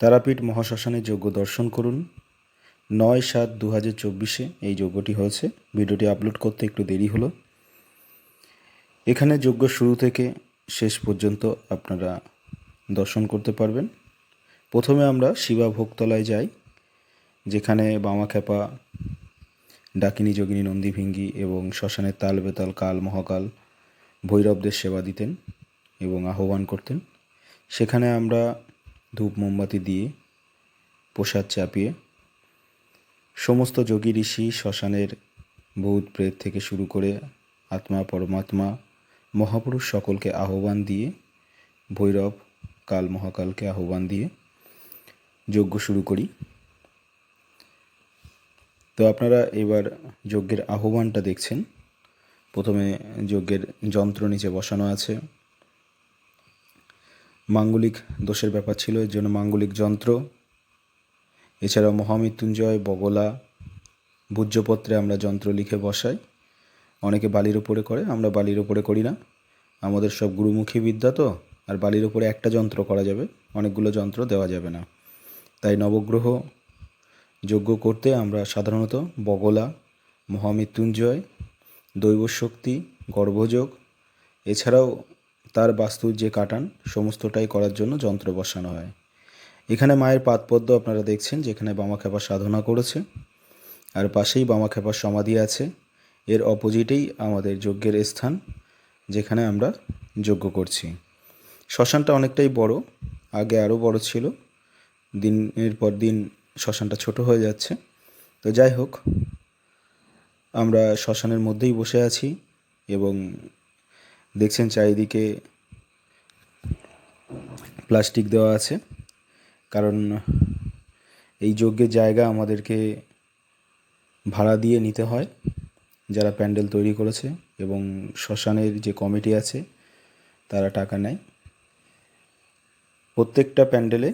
তারাপীঠ মহাশ্মশানে যজ্ঞ দর্শন করুন। নয় সাত দু হাজার চব্বিশে এই যজ্ঞটি হয়েছে। ভিডিওটি আপলোড করতে একটু দেরি হলো। এখানে যজ্ঞ শুরু থেকে শেষ পর্যন্ত আপনারা দর্শন করতে পারবেন। প্রথমে আমরা শিবা ভোগতলায় যাই, যেখানে বামাখ্যাপা, ডাকিনী, যোগিনী নন্দীভিঙ্গি এবং শ্মশানের তাল, বেতাল, কাল, মহাকাল ভৈরবদের সেবা দিতেন এবং আহ্বান করতেন। সেখানে আমরা ধূপ মোমবাতি দিয়ে প্রসাদ চাপিয়ে সমস্ত যোগী ঋষি শ্মশানের ভূত প্রেত থেকে শুরু করে আত্মা, পরমাত্মা, মহাপুরুষ সকলকে আহ্বান দিয়ে, ভৈরব কাল, মহাকালকে আহ্বান দিয়ে যজ্ঞ শুরু করি। তো আপনারা এবার যজ্ঞের আহ্বানটা দেখছেন। প্রথমে যজ্ঞের যন্ত্র নিচে বসানো আছে। মাঙ্গলিক দোষের ব্যাপার ছিল, এর জন্য মাঙ্গলিক যন্ত্র, এছাড়াও মহামৃত্যুঞ্জয়, বগলা, ভূজ্যপত্রে আমরা যন্ত্র লিখে বসাই। অনেকে বালির ওপরে করে, আমরা বালির ওপরে করি না। আমাদের সব গুরুমুখী বিদ্যা তো, আর বালির ওপরে একটা যন্ত্র করা যাবে, অনেকগুলো যন্ত্র দেওয়া যাবে না। তাই নবগ্রহ যজ্ঞ করতে আমরা সাধারণত বগলা, মহামৃত্যুঞ্জয় দৈব শক্তি গর্ভযোগ, এছাড়াও তার বাস্তুর যে কাটান, সমস্তটাই করার জন্য যন্ত্র বসানো হয়। এখানে মায়ের পাদপদ্ম আপনারা দেখছেন, যেখানে বামাখ্যাপা সাধনা করেছে। আর পাশেই বামাখ্যাপার সমাধি আছে। এর অপোজিটেই আমাদের যজ্ঞের স্থান, যেখানে আমরা যজ্ঞ করছি। শ্মশানটা অনেকটাই বড়, আগে আরও বড় ছিল। দিনের পর দিন শ্মশানটা ছোট হয়ে যাচ্ছে। তো যাই হোক, আমরা শ্মশানের মধ্যেই বসে আছি এবং দেখছেন চারিদিকে প্লাস্টিক দেওয়া আছে। কারণ এই যজ্ঞের জায়গা আমাদেরকে ভাড়া দিয়ে নিতে হয়, যারা প্যান্ডেল তৈরি করেছে এবং শ্মশানের যে কমিটি আছে, তারা টাকা নেয়। প্রত্যেকটা প্যান্ডেলে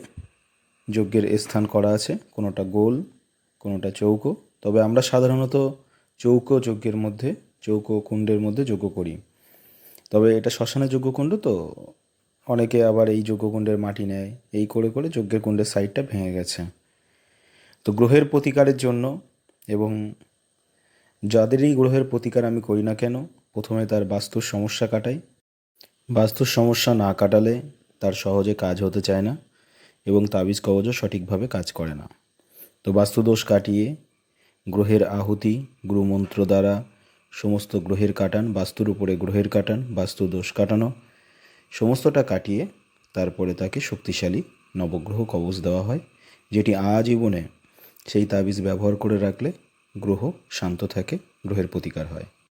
যজ্ঞের স্থান করা আছে, কোনোটা গোল, কোনোটা চৌকো। তবে আমরা সাধারণত চৌকো যজ্ঞের মধ্যে, চৌকো কুণ্ডের মধ্যে যজ্ঞ করি। তবে এটা শ্মশানের যজ্ঞকুণ্ড তো। অনেকে আবার এই যজ্ঞকুণ্ডের মাটি নেয়। এই করে করে যজ্ঞের কুণ্ডের সাইডটা ভেঙে গেছে। তো গ্রহের প্রতিকারের জন্য এবং যাদেরই গ্রহের প্রতিকার আমি করি না কেন, প্রথমে তার বাস্তুর সমস্যা কাটাই। বাস্তুর সমস্যা না কাটালে তার সহজে কাজ হতে চায় না এবং তাবিজ কবজও সঠিকভাবে কাজ করে না। তো বাস্তুদোষ কাটিয়ে গ্রহের আহুতি, গুরুমন্ত্র দ্বারা সমস্ত গ্রহের কাটান, বাস্তুর উপরে গ্রহের কাটান, বাস্তু দোষ কাটানো, সমস্তটা কাটিয়ে তারপরে তাকে শক্তিশালী নবগ্রহ কবচ দেওয়া হয়, যেটি আজীবনে সেই তাবিজ ব্যবহার করে রাখলে গ্রহ শান্ত থাকে, গ্রহের প্রতিকার হয়।